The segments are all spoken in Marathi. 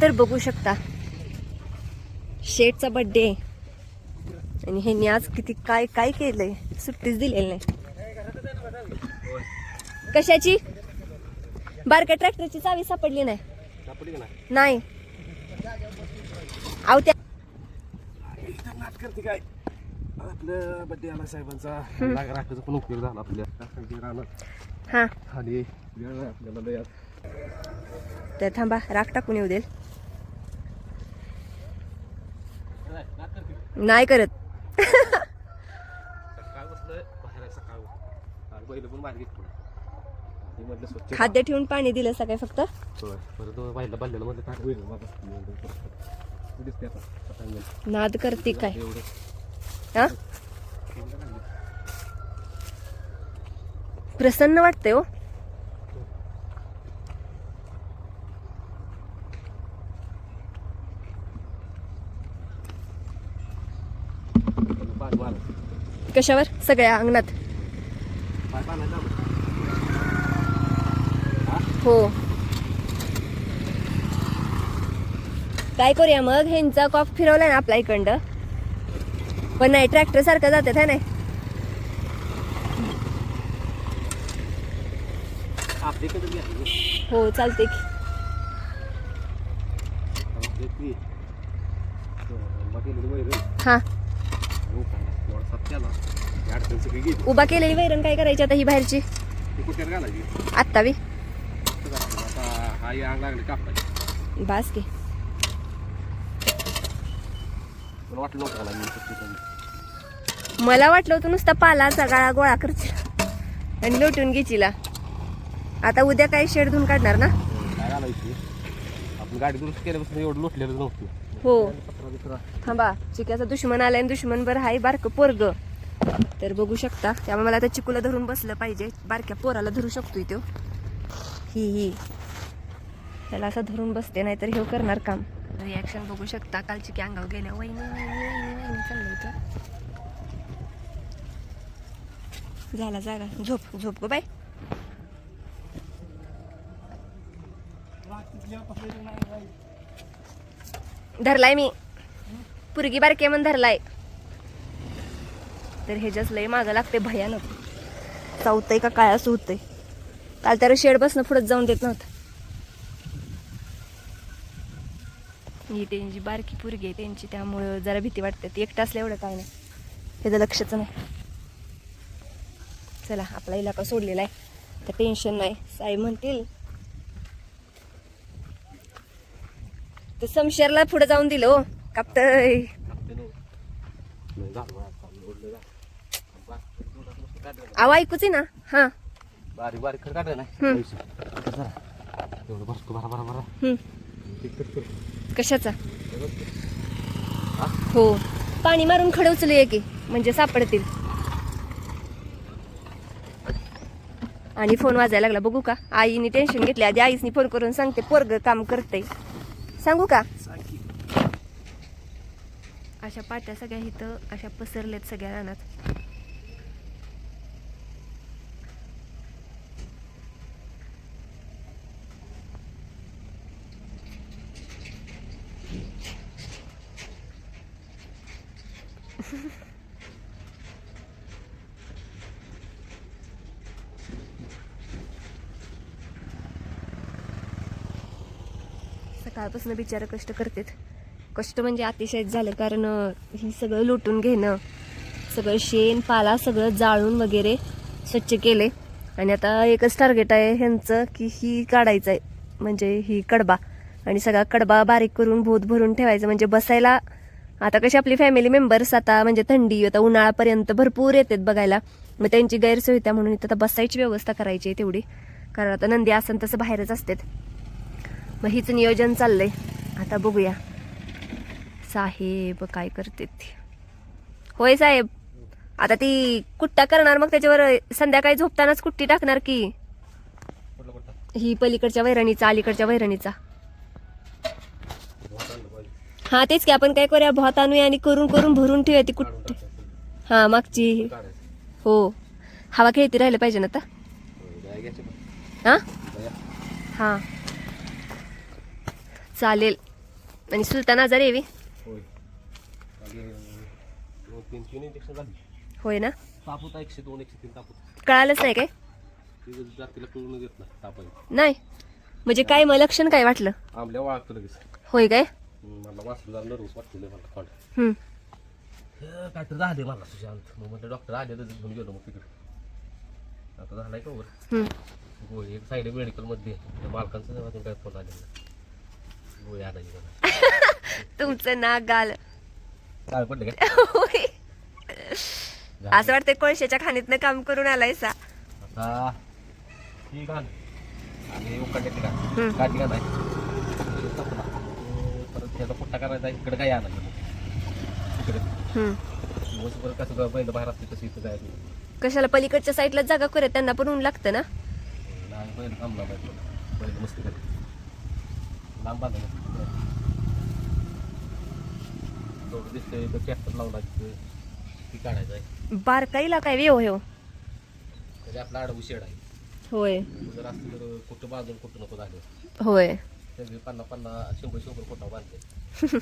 तर बघू शकता. शेठचा बर्थडे आणि ह्यांनी आज किती काय काय केलंय? सुट्टीच दिलेली नाही. कशाची? बारक्या ट्रॅक्टरची चावी सापडली नाही. नाही? अहो त्या नाच करते काय? आपलं बड्डे आला साहेबांचा. लाग राखायचा पण उपयोग झाला आपल्या. राखायची रानात हा. खाली वेळ आहे आपल्याला लय आज. तर थांबा राख टाकून येऊ देईल नाच करते नाही करत सकाळ बसलं बाहेर आहे सकाळ आणि पहिलं पण बाहेर घेतलं ते म्हटलं स्वच्छ खाद्य ठेवून पाणी दिलं सकाळी फक्त? नाद करते काय? हा? प्रसन्न वाटतंय हो पाणी मारायचं कशावर? सगळ्या अंगणात. हो. काय करूया मग? ह्यांचा कॉफ फिरवलाय ना आपल्या इकडं पण नाही ट्रॅक्टर सारखं जातात है नाही? आहे. हो चालते की. हा आणि उखाणा. थोडा साफ केला. ही अडचण सगळी गेली. उभा केलेली वैरण काय करायची आता ही बाहेरची? आत्ता बी. बास की. मला वाटलं होतं नुसता पाला सगळा गोळा करशील. आणि लोटून घेचीला आता उद्या काय शेड धुवून काढणार ना? काय घालायची? आपण गाडी दुरुस्त केल्यापासून एवढं लोटलेलं नव्हतं. हो. थांबा. चिक्याचा दुश्मन आलाय आणि दुश्मन बरं हाय बारकं पोरग. तर बघू शकता. त्यामुळे मला आता चिकूला धरून बसलं पाहिजे. बारक्या पोराला धरू शकतोय तो. ही ही. त्याला असं धरून बसते नाही तर हे करणार काम. रिॲक्शन बघू शकता. काल चिकी अंगावर गेल्या. वही वहिनी वहिनी चाललं होतं झाला जागा. झोप झोप गो बाय धरलाय मी. पुरगी बारके म्हणून धरलाय. तर हे जस लय मागं लागते भयानक. चावतंय का काय असं होतंय? काल त्याला शेड बसणं पुढे जाऊन देत नव्हतं. ही त्यांची बारकी पुरगी आहे त्यांची त्यामुळं जरा भीती वाटते. ती एकटा असलं एवढं काय नाही. त्याचं लक्षच नाही. चला आपला इलाका सोडलेला आहे. तर टेन्शन नाही. साहेब म्हणतील तर समशेरला पुढे जाऊन दिलं हो. कापतय कापते नव्हतं. नाही झालं बा, चालू ओढलं झालं. बारीक थोडं नुसतं काढलं. आवा ऐकूच आहे ना. हा. बारीक बारीक. जरा. एवढं भरतो. ते कट कर. कशाचा? हा? पाणी मारून खडे उचलूया की म्हणजे सापडतील. आणि फोन वाजायला लागला. बघू का? आईने टेन्शन घेतले. आधी आईसनी फोन करून सांगते. पोरग काम करते सांगू का? सांग की. अशा पाट्या सगळ्या इथं अशा पसरल्यात सगळ्या रानात. सकाळपासून बिचारं कष्ट करतात. कष्ट म्हणजे अतिशय झालं कारण ही सगळं लुटून घेणं सगळं शेण पाला सगळं जाळून वगैरे स्वच्छ केले. आणि आता एकच टार्गेट आहे ह्यांचं की ही काढायचं आहे म्हणजे ही कडबा. आणि सगळा कडबा बारीक करून भूत भरून ठेवायचं म्हणजे बसायला आता कशी आपली फॅमिली मेंबर्स आता म्हणजे थंडी आता उन्हाळ्यापर्यंत भरपूर येतात बघायला. मग त्यांची गैरसोय होत्या म्हणून इथं आता बसायची व्यवस्था करायची आहे तेवढी. कारण आता नंदी आसन तसं बाहेरच असतात. मग हीच नियोजन चाललंय. आता बघूया. साहेब काय करते होय साहेब आता ती कुट्टा करणार मग त्याच्यावर संध्याकाळी झोपतानाच कुट्टी टाकणार की. ही पलीकडच्या वैरणीचा अलीकडच्या वैरणीचा. हा तेच की आपण काय करूया भात आणूया आणि करून करून भरून ठेवूया ती कुट्टी. हा मागची. हो. हवा खेळती राहिलं पाहिजे ना आता? हा? हा. चालेल. आणि सुलतान आजार येवी होय. ना? एकशे दोन एकशे तीन कळालंच नाही काय? नाही म्हणजे काय मग लक्षण काय वाटलं? लगेच. होय काय? मला वाचलं जरा वाटलं मला थोडं झाले मला सुशांत. मग म्हटलं डॉक्टर आले तर घेऊन गेलो मग तिकडे. आता झालाय का हम्म. गोळी एक साईड मेडिकलमध्ये मालकांचं काय फोन आलेला. तुमचं ना गाल. होय. असं वाटतंय कोळशाच्या खाणीतनं काम करून आलायसा. आता घाल. आणि उकडल्याची घाल. हम्म. काठी घाल आहे तपला. परत त्याचा पुट्टा करायचा इकडे काय आणायचं मग तिकडे हम्म. दिवसभर कसं काय पहिलं बाहेर असते तसं इथं जायचं कशाला पलीकडच्या साईडला जागा करत त्यांना पण ऊन लागतं ना. नाही बैल थांबला पाहिजे. बैल मस्ती करते लांब दिसतंय ट्रॅक्टर लावला तिथे ती काढायचं आहे. बारकाईला काय वेव हो? म्हणजे आपला आडवू शेड आहे. होय. जर असतं तर कुठं बांधून कुठं नको झालं. होय. सगळे पन्नास पन्नास शंभर शंभर कोटा बांधले.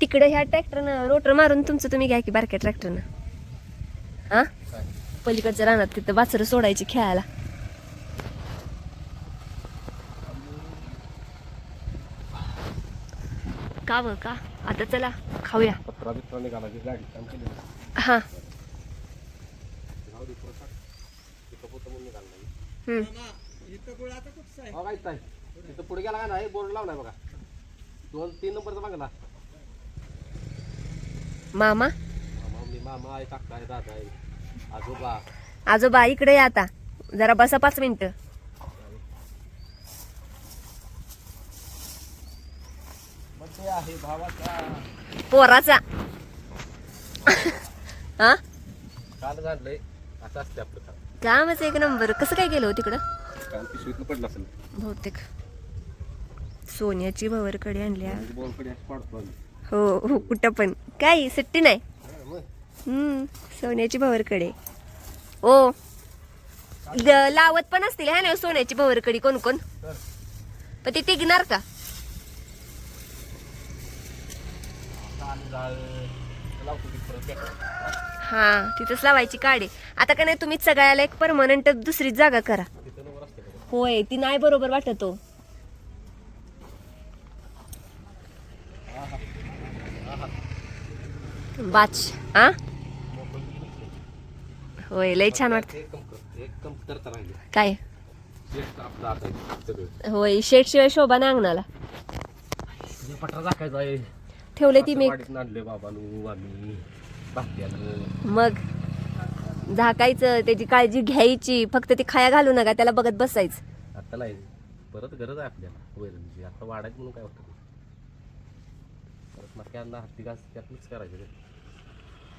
तिकडे ह्या ट्रॅक्टरनं रोटर मारून तुमचं तुम्ही घ्या की बारक्या ट्रॅक्टरनं हा? काय? पलीकडच्या रानात तिथं वासरं सोडायची खेळायला. का व का? आता चला खाऊया. केली हा. पुढे गेला का नाही? बोर्ड लावलाय बघा. दोन तीन नंबरचा बघला मामा? मामा आहे काका आहे दादा आहे. आजोबा. आजोबा इकडे या आता. जरा बसा पाच मिनिटं बड्डे आहे भावाचा पोराचा. हा? काल झालंय असं असते आपलं काम. कामच एक नंबर. कसं काय गेलं हो तिकडं? काल पडलं असेल. बहुतेक. सोन्याची भवरकडे आणल्या. बॉलकडे असं पाडतो आम्ही. हो हो कुठं पण. काही सुट्टी नाही? हा. हम्म सोन्याची भवरकडे. ओ लावत पण असतील है ना सोन्याची भवरकडी कोण कोण? तर. पण ती टिकणार का काल जाळ लावतो की परत ट्रॅक्टर. हा तिथंच लावायची काडी. आता का नाही तुम्ही सगळ्याला एक परमनंट दुसरीच जागा करा. होय ती नाही बरोबर वाटत हो. बाच आ होय लय छान वाटत. काय? होय शेट शिवाय शोभा ना अंगणाला. पटरा दाखायचा आहे. ठेवले ती मी वाडीत आणले बाबानू आम्ही भाग्यानं मग झाकायचं त्याची काळजी घ्यायची फक्त ती खाया घालू नका त्याला बघत बसायचं. आता नाही परत गरज आहे आपल्याला वैरणीची. आता वाढायचं म्हणून काय होतं? ते. परत मक्यांना हत्ती घास त्यातच करायचं ते.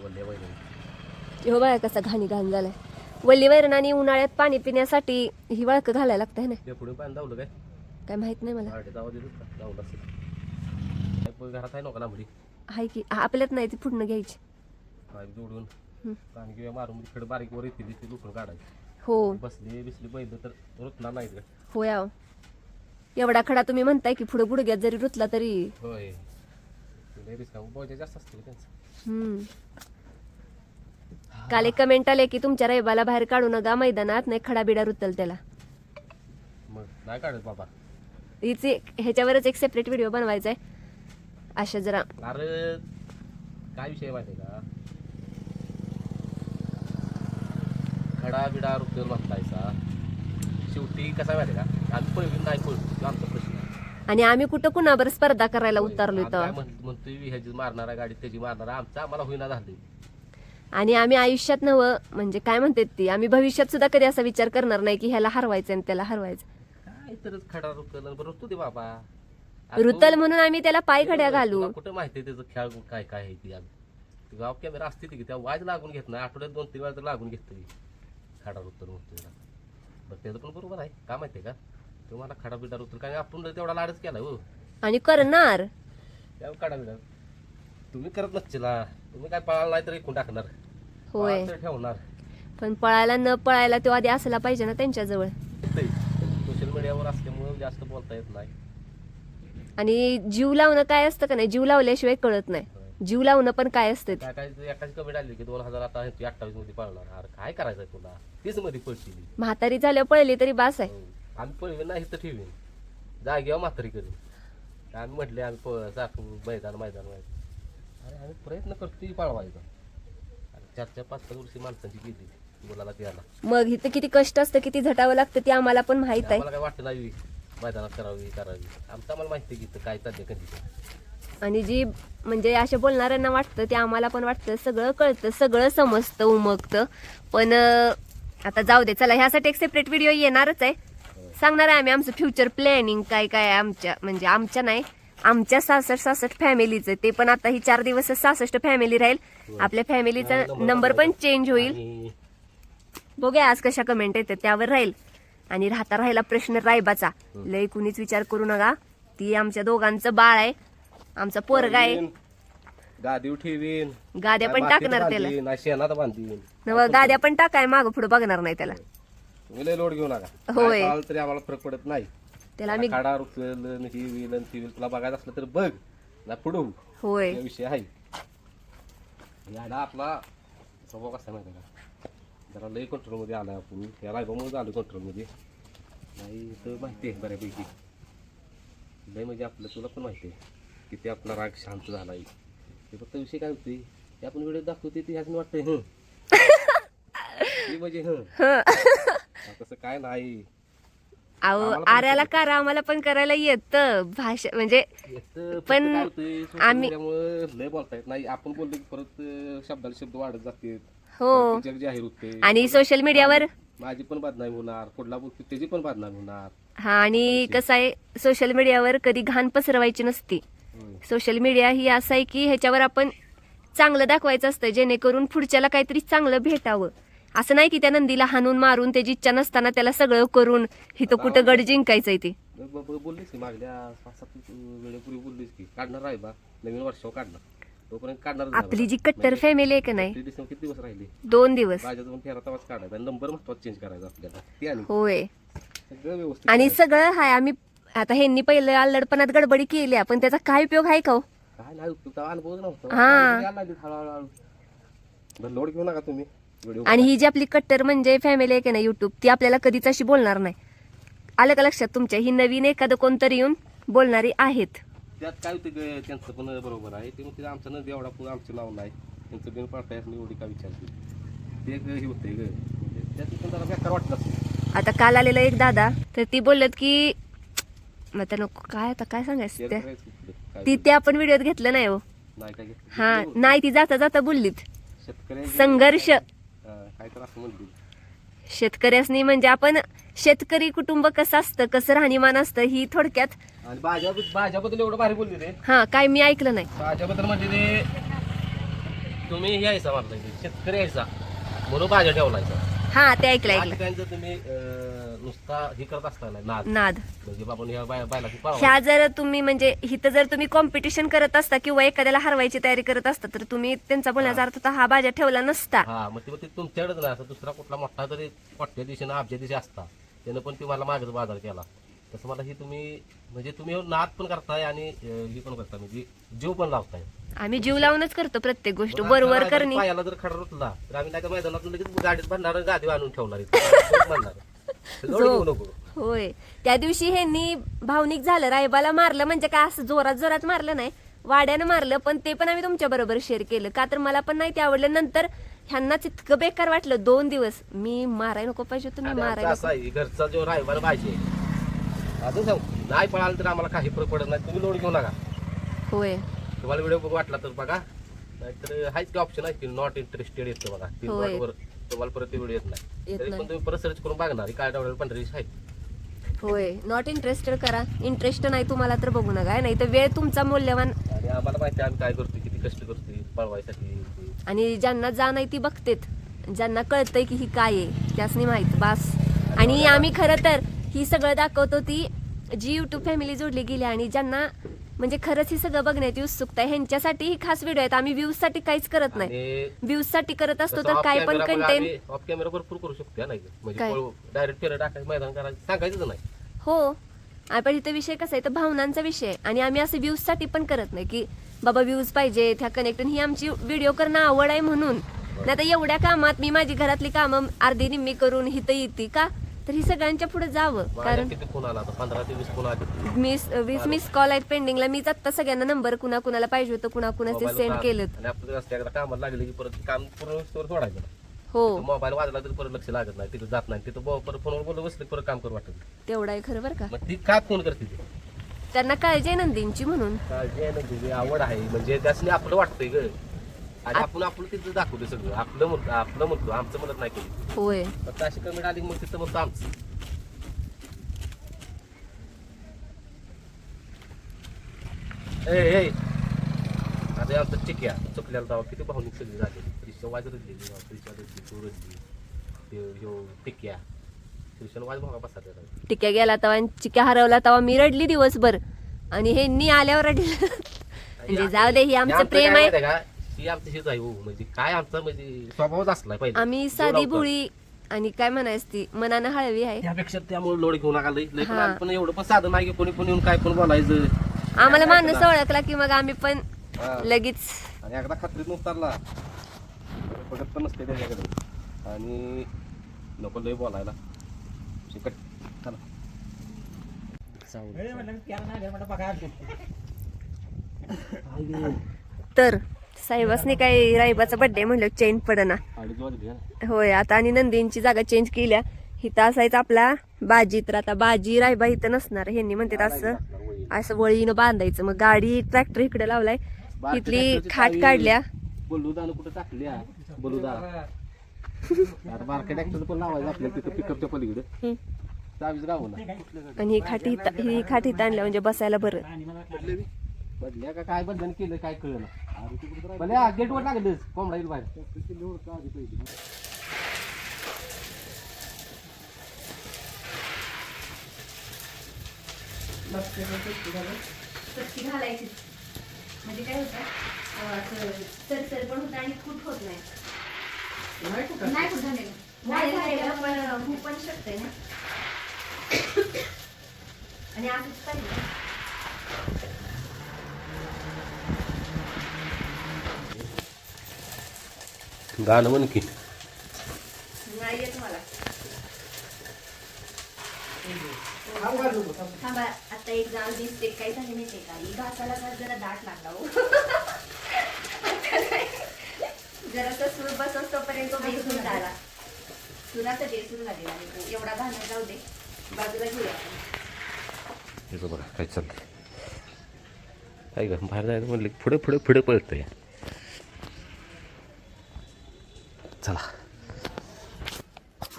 वल्ल्या वैरण. हो बघा कसा घाणी घाण झालाय. वल्ली वैरण आणि उन्हाळ्यात पाणी पिण्यासाठी ही वळख घालायला लागतं है ना? ते पुढे पाणी धावलं काय? काय माहीत नाही मला. जावं दिलं का? धावलं असेल. पण घरात आहे नका लांबडी हाय की. हा, आपल्यात नाही ती पुढनं घ्यायची. पाईप जोडून. पाणी किंवा मारून बारीक वर येते ते लुकून काढायची. हो. बसली बिसली बैल तर रुतणार नाहीत का हो या एवढा खडा तुम्ही म्हणताय की पुढे गुडघ्यात जरी रुतला तरी. होय. तुला रिस्का बोजा जास्त असते त्यांचं. हम्म. काल एक कमेंट आले की तुमच्या रैबाला बाहेर काढू नका मैदानात नाही खडा बिडा रुतल त्याला. मग नाही काढत बाबा. हीच ह्याच्यावरच एक सेपरेट व्हिडिओ बनवायचा आहे अशा जरा. अरे काय विषय माहिती का? खडा बिडा रुपये म्हटलायचा शेवटी कसा माहिती का? आम्ही पळवी नाही पळवी आमचा प्रश्न. आणि आम्ही कुठं कुणाबर स्पर्धा करायला उतरलोय आम्ही तर काय म्हण- म्हणतोय ह्याची मारणारा गाडी त्याची मारणारा आमचा आम्हाला होईना झाली आणि आम्ही आयुष्यात नवं म्हणजे काय म्हणतात ती आम्ही भविष्यात सुद्धा कधी असा विचार करणार नाही की ह्याला हरवायचं आणि त्याला हरवायचं. काय तरच खडा रुकल बरं रुतू दे बाबा. रुतल म्हणून आम्ही त्याला पाय खड्या तुला घालू कुठं माहिती त्याचं खेळ काय काय आहे ती आम्ही? गाव कॅमेरा असते ती की त्या वाज लागून घेत नाही. आठवड्यात दोन तीन वेळा तर लागून घेतोय. खडा रुतल म्हणतोय बरं त्याचं पण बरोबर आहे. का माहिती का? तुम्हाला खडा बिडा रुतल कारण आपण तेवढा लाडच केला हो. आणि करणार. खडा बिडा. तुम्ही करत नसचिला. तुम्ही काय पळाला नाही तर एकूण टाकणार. होय. ठेवणार. पण पळायला न पळायला तो आधी असला पाहिजे ना त्यांच्याजवळ. सोशल मीडियावर असल्यामुळे जास्त बोलता येत नाही. आणि जीव लावणं काय असतं का नाही? जीव लावल्याशिवाय कळत नाही. जीव लावणं पण काय असतं ते. काय काय तू एकाच कमी आली की दोन हजार आता अठ्ठावीसमध्ये पळणार. अरे काय करायचंय तुला? तीच मध्ये पळशील. म्हातारी झाल्यावर पळली तरी बास आहे. हो. आम्ही पळवीन नाही तर ठेवीन जागेवर म्हातारी करीन. आम्ही म्हटले आम्ही प- जातो मैदान मैदान मैदान. अरे आम्ही प्रयत्न करतोय पळवायचा. अरे चार चार पाच पाच वर्षी माणसांची गेली. मुलाला द्यायला. मग इथं किती कष्ट असतं किती झटावं लागतं ते आम्हाला पण माहीत आहे. आम्हाला काय वाटतं नाही. मैदानात करावी करावी. आमचं आम्हाला माहिती की इथं काय चाललंय कंडिशन आणि जी म्हणजे अशा बोलणाऱ्यांना वाटतं ते आम्हाला पण वाटतं सगळं कळतं सगळं समजतं उमगतं. पण अं, आता जाऊ दे चला ह्यासाठी एक सेपरेट व्हिडिओ येणारच आहे. सांगणार आहे आम्ही आमचं फ्युचर प्लॅनिंग काय काय आहे आमच्या म्हणजे आमच्या नाही आमच्या सासष्ट सासष्ट फॅमिलीचं ते पण आता ही चार दिवस सासष्ट फॅमिली राहील. आपल्या फॅमिलीचा नंबर पण चेंज होईल. आणि बघूया आज कशा कमेंट येते त्यावर राहील. आणि राहता राहिला प्रश्न रायबाचा. लय कुणीच विचार करू नका. ती आमच्या दोघांचं बाळ आहे. आमचा पोरगा आहे. गादीव ठेवीन. गाद्या पण टाकणार त्याला. शेणात बांधीन. गाद्या पण टाकाय माग पुढे बघणार नाही त्याला. तुम्ही लय लोड घेऊ नका. होय. तरी आम्हाला फरक पडत नाही. त्याला आम्ही खाडा रुचल ही विल आणि ती विल तुला बघायचं असलं तर बघ. ना पुढू होय. विषय आहे. याडा आपला स्वभाव कसा माहिती का? जरा लय कंट्रोलमध्ये आलाय आपण या रायबामुळे झालो कंट्रोलमध्ये नाही तर माहिती आहे बऱ्यापैकी लय म्हणजे आपलं तुला पण माहिती आहे किती आपला राग शांत झालाय ते फक्त विषय काय होते ते आपण व्हिडिओ दाखवते ते ह्याच वाटतंय हं ते म्हणजे हं. तसं काय नाही अहो आर्याला करा आम्हाला पण करायला येतं भाषा म्हणजे पण आम्ही- लय बोलता येत नाही आपण बोललो की परत शब्दाला शब्द वाढत जाते हो. जग जाहीर होते आणि सोशल मीडियावर माझी पण बदनामी होणार बोलतो त्याची पण बदनामी होणार. हा आणि कसं आहे सोशल मीडियावर कधी घाण पसरवायची नसती. होय. सोशल मीडिया ही असं आहे की ह्याच्यावर आपण चांगलं दाखवायचं असतं जेणेकरून पुढच्याला काहीतरी चांगलं भेटावं. असं नाही की त्या नंदीला हाणून मारून त्याची इच्छा नसताना त्याला सगळं करून इथं कुठं गड जिंकायचंय ते. ब- ब- ब- बोललीस की मागल्या पाच सात वेळेपूर्वी बोललीस की काढणार आहे बा नवीन वर्षावर काढणार. तोपर्यंत काढणार आपली जी कट्टर फॅमिली आहे का नाही? किती दिवस राहिले? दोन दिवस. काढायचा आणि नंबर महत्त्वाचा चेंज करायचा आपल्याला. ते आणि होय. सगळं व्यवस्थित आणि. सगळं हाय आम्ही आता ह्यांनी पहिलं अल्लडपणात गडबडी केली पण त्याचा काय उपयोग आहे का हो? काय नाही उपयोग अनुभव नव्हता. हा. यायला लागली हळूहळू. बरं लोड घेऊ नका तुम्ही. व्हिडिओ आणि ही जी आपली कट्टर म्हणजे फॅमिली आहे का नाही युट्यूब ती आपल्याला कधीच अशी बोलणार नाही. आलं का लक्षात तुमच्या? ही नवीन एखादं कोणतरी येऊन बोलणारी आहेत. त्यात काय होते ग, त्यांचं पण बरोबर आहे. ते म्हणते आमचं नदी एवढा पुढं आमचं नाव नाही त्यांचं बिन पाळता येत नाही एवढी का विचारते ते एक हे होते ग. म्हणजे त्यात पण जरा बेकार वाटत असेल. आता काल आलेला एक दादा तर ती बोलत की मग नको काय आता काय सांगायचं शेअर त्या? करायचं कुठलं, काय ती ते आपण व्हिडिओत घेतलं नाही हो. नाही काय घेतलं. हा नाही ती जाता जाता बोललीत. शेतकऱ्यांचे- संघर्ष. हा, काय तर असं म्हणते शेतकऱ्यासनी म्हणजे आपण शेतकरी कुटुंब कसं असतं कसं राहणीमान असतं ही थोडक्यात आणि भाज्या भाज्याबद्दल एवढं भारी बोलले ते हा काय मी ऐकलं नाही. भाज्याबद्दल म्हणजे ते तुम्ही हे यायचा शेतकरी यायचा. म्हणून भाज्या ठेवलायचा. हा ते ऐकलं त्या ऐकलं. ठिकाणी जर तुम्ही अं, नुसता हे करत असताना नाद. नाद. म्हणजे बाबा ह्या बाय- बायला ती पाळवा ह्या जर तुम्ही म्हणजे हिथं जर तुम्ही कॉम्पिटिशन करत असता किंवा एखाद्याला हरवायची तयारी करत असता तर तुम्ही त्यांचा बोलण्याचा अर्थ होता, हा बाजा ठेवला नसता. हा मग ते मग ते तुमच्याकडेच नाही असं दुसरा कुठला मोठा तरी मोठ्या दिशेनं आमच्या दिशे असता. त्यानं पण तुम्हाला मागच बाजार केला. तसं मला ही तुम्ही म्हणजे तुम्ही नाद पण करताय आणि अं, ही पण करताय म्हणजे जीव पण लावताय. आम्ही जीव लावूनच करतो प्रत्येक गोष्ट बरोबर करणे. पायाला जर खडा रुतला तर आम्ही नाही का मैदानात लगेच गाडीत बांधणार गादी आणून ठेवणार नको. होय. त्या दिवशी ह्यांनी भावनिक झालं रायबाला मारलं म्हणजे काय असं जोरात जोरात मारलं नाही वाड्यानं मारलं पण ते पण आम्ही तुमच्या बरोबर शेअर केलं. का तर मला पण नाही ते आवडलं. नंतर ह्यांनाच इतकं बेकार वाटलं दोन दिवस. मी माराय नको पाहिजे तुम्ही आणि माराय आमचा नको. असा आहे घरचा जो रायबार पाहिजे अजून सांग नाही पळाला तर आम्हाला काही फरक पडत नाही. तुम्ही लोड घेऊ नका. होय. तुम्हाला व्हिडिओ बघ वाटला तर बघा. नाहीतर हाच की ऑप्शन आहे की नॉट इंटरेस्टेड येतं बघा. तीन होय. तुम्हाला परत व्हिडिओ येत नाही. येत तरी नाही. पण तुम्ही परत सर्च करून बघणार काय डावडेल पंढरी आहेत होय. नॉट इंटरेस्टेड करा. इंटरेस्ट नाही तुम्हाला तर बघू नका नाही तर वेळ तुमचा मूल्यवान. आणि आम्हाला माहिती आहे आम्ही काय करतो किती कष्ट करतोय पळवायसाठी. ते. आणि ज्यांना जा नाही ती बघतेत. ज्यांना कळतंय की ही काय आहे त्यासनी माहीत बास. आणि आम्ही खरं तर ही सगळं दाखवतो ती जी युट्यूब फॅमिली जोडली गेली आणि ज्यांना म्हणजे खरंच ही सगळं बघण्याची उत्सुकता आहे ह्यांच्यासाठी ही खास व्हिडिओ आहेत. आम्ही व्ह्यूजसाठी काहीच करत नाही. व्ह्यूजसाठी करत असतो तर काय पण कंटेंट ऑफ कॅमेरा भरपूर करू शकतो हा नाही? म्हणजे डायरेक्ट फेर टाकायचं मैदान करायचं सांगायचं नाही. हो. आणि पण इथं विषय कसा आहे तर भावनांचा विषय आणि आम्ही असं व्ह्यूजसाठी पण करत नाही की बाबा व्ह्यूज पाहिजे ह्या कनेक्ट ही आमची व्हिडिओ करणं आवड आहे म्हणून. नाही तर एवढ्या कामात मी माझी घरातली कामं अर्धी निम्मी करून इथं येते का? तर ही सगळ्यांच्या पुढे जावं. कारण किती फोन आला आता? पंधरा ते वीस फोन आले. वीस वीस मिस कॉल आहेत पेंडिंगला मीच आत्ता सगळ्यांना नंबर कुणा कुणाला पाहिजे होतं कुणा कुणाचे सेंड. केलेत आणि आपलं रस्ते एकदा कामाला लागले की परत काम पूर्ण स्टोर सोडायचं. हो. मोबाईल वाजला तरी परत लक्ष लागत नाही. तिथं जात नाही. तिथं ब- परत फोनवर बोलत बसले परत काम करू वाटत. नाही. तेवढा आहे खरं बरं का? मग ती का फोन करते ती? त्यांना काळजी आहे नंदींची म्हणून. काळजी आहे ना तुझी आवड आहे. म्हणजे त्यासनी आपलं वाटतंय ग. आणि आपण आपलं तिथं दाखवलं सगळं. आपलं म्हणतो आपलं म्हणतो आमचं म्हणत नाही केली होय. फक्त अशी कमी आली मग तिथं म्हणतो आमचं. ए ए. आता आमचं टिक्या चुकल्याला जावा. किती भावनिक सगळी झाली. त्रिशा वाज रडली. तू ह्यो टिक्या. वाज टिक्या गेला तेव्हा चिक्या हरवला तेव्हा मी रडली दिवसभर. आणि हे नी आल्यावर रडलं. म्हणजे जाऊ दे ही आमचं प्रेम आहे. ही आमची हीच आहे हो म्हणजे काय आमचा म्हणजे स्वभावच असलाय पाहिजे. आम्ही साधी भोळी आणि काय म्हणायच ती मनानं हळवी आहे. त्यापेक्षा त्यामुळे लोड घेऊन नका लई लई पण हा. आम्ही पण एवढं पण साधं नाही की कोणी पण येऊन काय पण बोलायचं. आम्हाला माणूस ओळखला की मग आम्ही पण हा. लगेच आणि एकदा खात्रीत उतरला. बघत पण नसते त्याच्याकडे. आणि नको लय बोलायला. शिकट. चला. तर साहेबासनी काही राईबाचा बर्थडे म्हणलं चेंज पडना. होय आता आणि नंदींची जागा चेंज केल्या. इथं असायचं आपला बाजी तर आता बाजी रायबा इथं नसणार. ह्यांनी म्हणतात असं असं वळीनं बांधायचं. मग गाडी ट्रॅक्टर इकडे लावलाय. तिथली खाट काढल्या. कुठं टाकल्या? आणि ही खाटी ही खाट इथं आणल्या म्हणजे बसायला बरं. बदल्या का काय बदल्यानं केलं काय कळलं भल्या गेटवर लागलंच कोंबडा येईल बाहेर घालायची. म्हणजे काय होतं सरसर पण होतं आणि खूप होत नाही. नाही कुठं झालेलं. नाही. झालेलं, पण होऊ पण शकते ना. आणि असंच पाहिजे गाणं म्हण की. नाही येत मला. थांबा आता एक जाऊ दिसते काय झाले माहितीये का? ही घासाला जरा दाट लागला हो. जरासा सूर बसत तोपर्यंत तो बेसूर झाला. सुराचा बेसूर झालेला आहे तो. एवढा घालत जाऊ दे. बाजूला घेऊया आपण. हे बघा काय चाललंय. काय ग बाहेर जायचं म्हणलं पुढे पुढे पुढे पळतंय चला